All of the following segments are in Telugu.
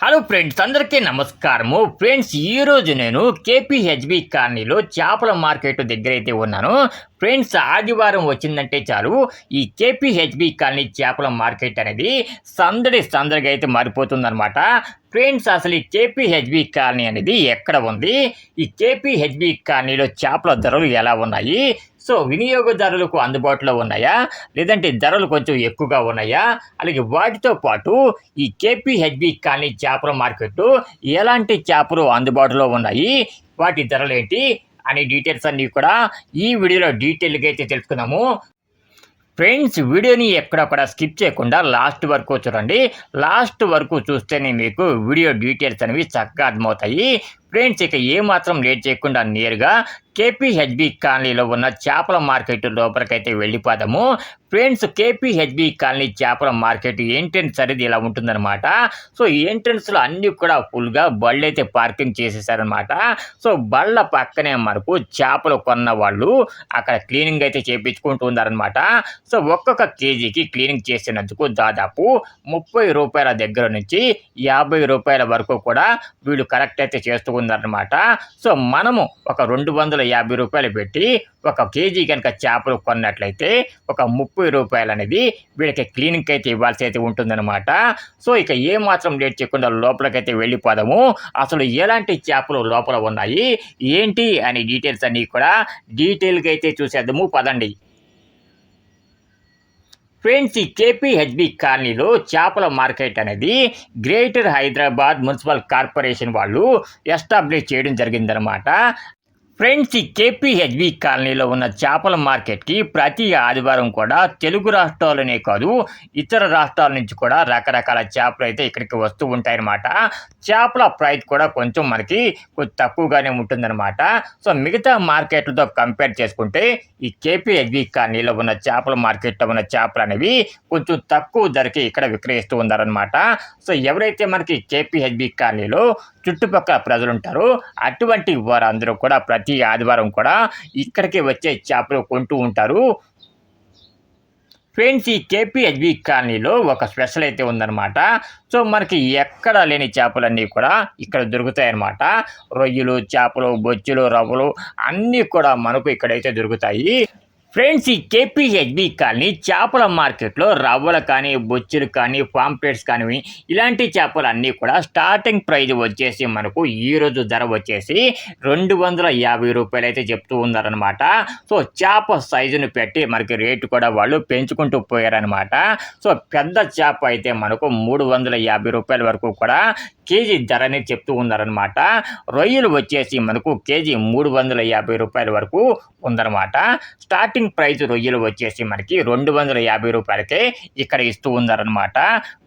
హలో ఫ్రెండ్స్ అందరికీ నమస్కారము. ఫ్రెండ్స్ ఈరోజు నేను కేపీహెచ్బి కాలనీలో చేపల మార్కెట్ దగ్గర అయితే ఉన్నాను. ఫ్రెండ్స్ ఆదివారం వచ్చిందంటే చాలు. ఈ కేపీహెచ్బి కాలనీ చేపల మార్కెట్ అనేది సందడి సందడిగా అయితే మారిపోతుందన్నమాట. ఫ్రెండ్స్ అసలు ఈ కేపీహెచ్బి కాలనీ అనేది ఎక్కడ ఉంది? ఈ కేపీహెచ్బి కాలనీలో చేపల ధరలు ఎలా ఉన్నాయి? సో వినియోగదారులకు అందుబాటులో ఉన్నాయా? లేదంటే ధరలు కొంచెం ఎక్కువగా ఉన్నాయా? అలాగే వాటితో పాటు ఈ కేపీహెచ్బి కానీ చేపల మార్కెట్ ఎలాంటి చేపలు అందుబాటులో ఉన్నాయి? వాటి ధరలు ఏంటి? అనే డీటెయిల్స్ అన్నీ కూడా ఈ వీడియోలో డీటెయిల్గా అయితే తెలుసుకుందాము. ఫ్రెండ్స్ వీడియోని ఎక్కడక్కడ స్కిప్ చేయకుండా లాస్ట్ వరకు చూడండి. లాస్ట్ వరకు చూస్తేనే మీకు వీడియో డీటెయిల్స్ అనేవి చక్కగా అర్థమవుతాయి. ఫ్రెండ్స్ ఇక ఏమాత్రం లేట్ చేయకుండా నేరుగా కేపీహెచ్బి కాలనీలో ఉన్న చేపల మార్కెట్ లోపలికైతే వెళ్ళిపోదాము. ఫ్రెండ్స్ కేపీహెచ్బి కాలనీ చేపల మార్కెట్ ఎంట్రెన్స్ అనేది ఇలా ఉంటుందన్నమాట. సో ఈ ఎంట్రన్స్లో అన్నీ కూడా ఫుల్గా బళ్ళు అయితే పార్కింగ్ చేసేసారనమాట సో బళ్ళ పక్కనే మనకు చేపలు కొన్న వాళ్ళు అక్కడ క్లీనింగ్ అయితే చేయించుకుంటూ ఉన్నారనమాట సో ఒక్కొక్క కేజీకి క్లీనింగ్ చేసినందుకు దాదాపు ముప్పై రూపాయల దగ్గర నుంచి యాభై రూపాయల వరకు కూడా వీళ్ళు కరెక్ట్ అయితే చేస్తూ ఉన్నారనమాట సో మనము ఒక రెండు వందల యాభై రూపాయలు పెట్టి ఒక కేజీ కనుక చేపలు కొన్నట్లయితే ఒక ముప్పై రూపాయలు అనేది వీళ్ళకి క్లీనింగ్ అయితే ఇవ్వాల్సి అయితే ఉంటుందన్నమాట. సో ఇక ఏ మాత్రం లేట్ చేయకుండా లోపలికైతే వెళ్ళిపోదాము. అసలు ఎలాంటి చేపలు లోపల ఉన్నాయి? ఏంటి అనే డీటెయిల్స్ అన్నీ కూడా డీటెయిల్గా అయితే చూసేద్దాము. పదండి. ఫ్రెండ్స్ ఈ కేపీహెచ్బి కాలనీలో చేపల మార్కెట్ అనేది గ్రేటర్ హైదరాబాద్ మున్సిపల్ కార్పొరేషన్ వాళ్ళు ఎస్టాబ్లిష్ చేయడం జరిగిందనమాట ఫ్రెండ్స్ ఈ కేపీహెచ్బి కాలనీలో ఉన్న చేపల మార్కెట్కి ప్రతి ఆదివారం కూడా తెలుగు రాష్ట్రాలనే కాదు ఇతర రాష్ట్రాల నుంచి కూడా రకరకాల చేపలు అయితే ఇక్కడికి వస్తూ ఉంటాయన్నమాట. చేపల ప్రైస్ కూడా కొంచెం మనకి కొంచెం తక్కువగానే ఉంటుందన్నమాట. సో మిగతా మార్కెట్లతో కంపేర్ చేసుకుంటే ఈ కేపీహెచ్బి కాలనీలో ఉన్న చేపల మార్కెట్లో ఉన్న చేపలు అనేవి కొంచెం తక్కువ ధరకి ఇక్కడ విక్రయిస్తూ ఉన్నారనమాట సో ఎవరైతే మనకి కేపీహెచ్బి కాలనీలో చుట్టుపక్కల ప్రజలు ఉంటారో అటువంటి వారందరూ కూడా ప్రతి ఆదివారం కూడా ఇక్కడికి వచ్చే చేపలు కొంటూ ఉంటారు. ఫ్రెండ్స్ ఈ కేపీహెచ్బి కాలనీలో ఒక స్పెషల్ అయితే ఉందన్నమాట. సో మనకి ఎక్కడ లేని చేపలన్నీ కూడా ఇక్కడ దొరుకుతాయి అన్నమాట రొయ్యలు చేపలు బొచ్చులు రవ్వలు అన్నీ కూడా మనకు ఇక్కడైతే దొరుకుతాయి. ఫ్రెండ్స్ ఈ కేపీహెచ్బి కాలనీ చేపల మార్కెట్లో రవ్వలు కానీ బొచ్చులు కానీ పాంప్లెట్స్ కానీ ఇలాంటి చేపలు అన్నీ కూడా స్టార్టింగ్ ప్రైజ్ వచ్చేసి మనకు ఈరోజు ధర వచ్చేసి రెండు వందల యాభై రూపాయలు అయితే చెప్తూ ఉన్నారనమాట సో చేప సైజుని పెట్టి మనకి రేటు కూడా వాళ్ళు పెంచుకుంటూ పోయారనమాట సో పెద్ద చేప అయితే మనకు మూడు వందల యాభై రూపాయల వరకు కూడా కేజీ ధర అనేది చెప్తూ ఉన్నారనమాట రొయ్యలు వచ్చేసి మనకు కేజీ మూడు వందల యాభై రూపాయల వరకు ఉందన్నమాట. స్టార్టింగ్ ప్రైస్ రొయ్యలు వచ్చేసి మనకి రెండు వందల యాభై రూపాయలకే ఇక్కడ ఇస్తూ ఉన్నారనమాట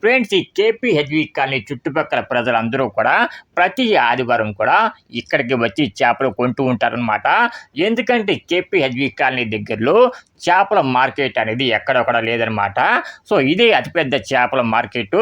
ఫ్రెండ్స్ ఈ కేపీహెచ్వి కాలనీ చుట్టుపక్కల ప్రజలందరూ కూడా ప్రతి ఆదివారం కూడా ఇక్కడికి వచ్చి చేపలు కొంటూ ఉంటారనమాట ఎందుకంటే కేపీహెచ్వి కాలనీ దగ్గరలో చేపల మార్కెట్ అనేది ఎక్కడొక్కడ లేదనమాట సో ఇదే అతిపెద్ద చేపల మార్కెట్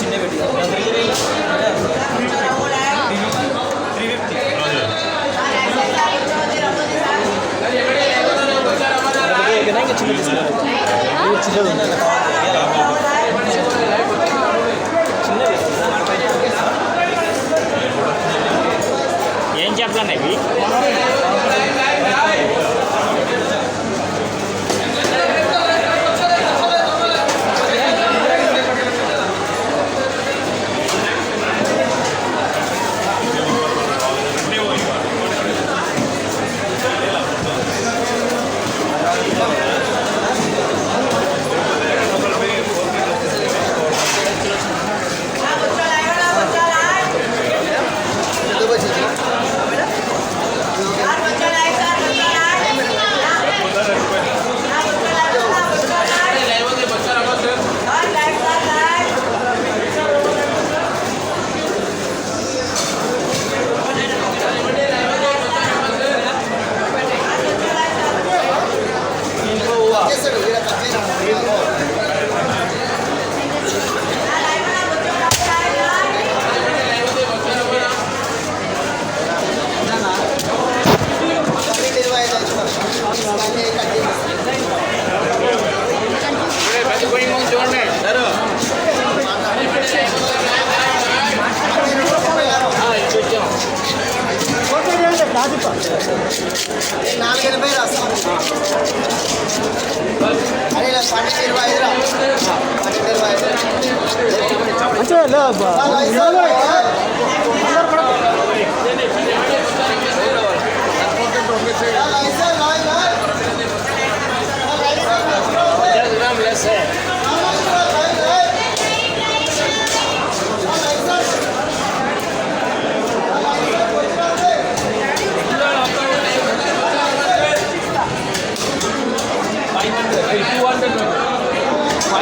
చిన్న పెట్టి త్రీ ఫిఫ్టీ ఇంకా చిన్న తీసుకున్నారు చిన్నది చిన్నది ఏం చెప్పలన్నా ఇరవై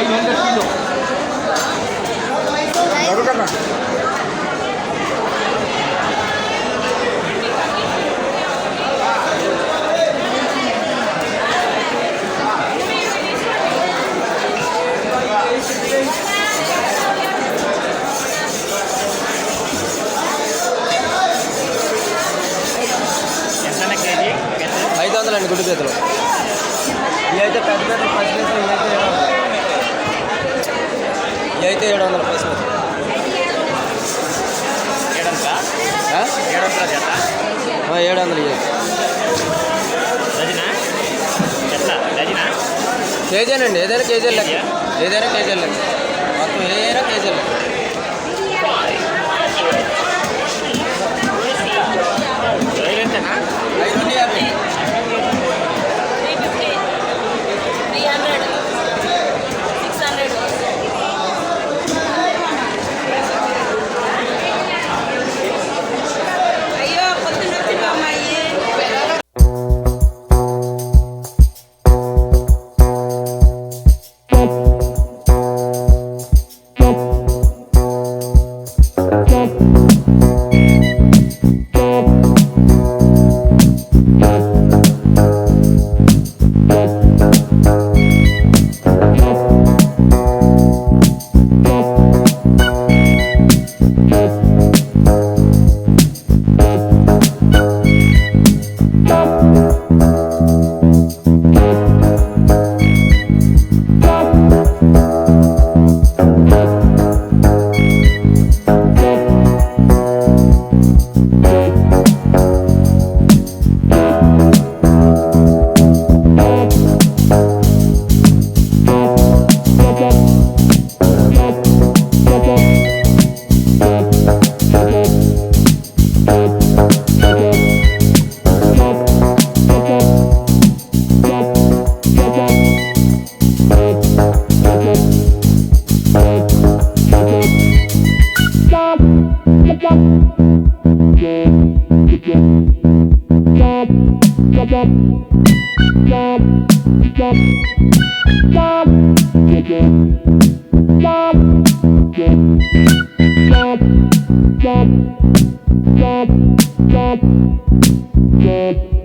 ఐదు ఎంత కేజీ ఐదు వందలండి అండి గుడ్డు పీతలు. ఇవి అయితే పెద్ద పచ్చి పీతలు ఇవైతే ఏడు వందలు ఇవి ఏడు పీతలు ఏడంతా ఆ? ఏడంతా జత ఆ, ఏడు వందలు కేజీనండి ఏదైనా కేజీలు లెక్క. ఏదైనా కేజీలు లెక్క. మొత్తం ఏదైనా కేజీలు లెక్క. Yeah.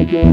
ఇది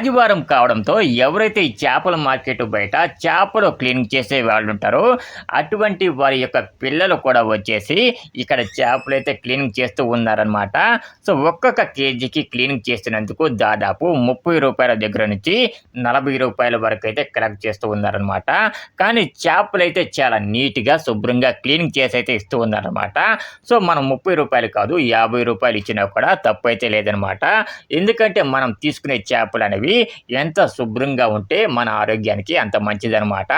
ఆదివారం కావడంతో ఎవరైతే ఈ చేపల మార్కెట్ బయట చేపలు క్లీనింగ్ చేసే వాళ్ళు ఉంటారో అటువంటి వారి యొక్క పిల్లలు కూడా వచ్చేసి ఇక్కడ చేపలు అయితే క్లీనింగ్ చేస్తూ ఉన్నారనమాట సో ఒక్కొక్క కేజీకి క్లీనింగ్ చేసినందుకు దాదాపు ముప్పై రూపాయల దగ్గర నుంచి నలభై రూపాయల వరకు అయితే కలెక్ట్ చేస్తూ ఉన్నారనమాట కానీ చేపలు అయితే చాలా నీట్గా శుభ్రంగా క్లీనింగ్ చేసి అయితే ఇస్తూ ఉన్నారనమాట సో మనం ముప్పై రూపాయలు కాదు యాభై రూపాయలు ఇచ్చినా కూడా తప్పు అయితే లేదనమాట ఎందుకంటే మనం తీసుకునే చేపలు అనేవి ఎంత శుభ్రంగా ఉంటే మన ఆరోగ్యానికి అంత మంచిదనమాట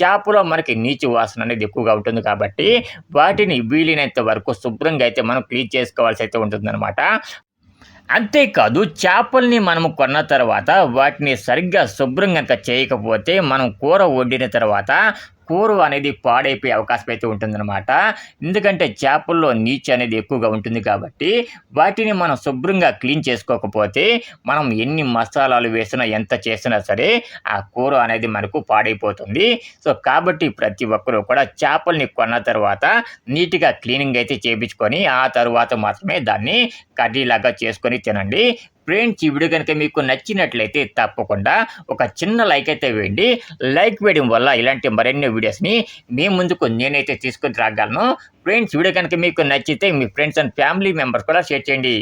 చేపలో మనకి నీచు వాసన అనేది ఎక్కువగా ఉంటుంది కాబట్టి వాటిని వీలైనంత వరకు శుభ్రంగా అయితే మనం క్లీన్ చేసుకోవాల్సి అయితే ఉంటుందన్నమాట. అంతేకాదు చేపల్ని మనము కొన్న తర్వాత వాటిని సరిగ్గా శుభ్రంగా కనుక చేయకపోతే మనం కూర వండిన తర్వాత కూర అనేది పాడైపోయే అవకాశం అయితే ఉంటుందన్నమాట. ఎందుకంటే చేపల్లో నీచు అనేది ఎక్కువగా ఉంటుంది కాబట్టి వాటిని మనం శుభ్రంగా క్లీన్ చేసుకోకపోతే మనం ఎన్ని మసాలాలు వేసినా ఎంత చేసినా సరే ఆ కూర అనేది మనకు పాడైపోతుంది. సో కాబట్టి ప్రతి ఒక్కరూ కూడా చేపల్ని కొన్న తర్వాత నీట్గా క్లీనింగ్ అయితే చేయించుకొని ఆ తర్వాత మాత్రమే దాన్ని కర్రీలాగా చేసుకొని తినండి. ఫ్రెండ్స్ ఈ వీడియో కనుక మీకు నచ్చినట్లయితే తప్పకుండా ఒక చిన్న లైక్ అయితే వేయండి. లైక్ వేయడం వల్ల ఇలాంటి మరెన్నో వీడియోస్ని మీ ముందుకు నేనైతే తీసుకొని రాగలను. ఫ్రెండ్స్ వీడియో కనుక మీకు నచ్చితే మీ ఫ్రెండ్స్ అండ్ ఫ్యామిలీ మెంబర్స్ కూడా షేర్ చేయండి.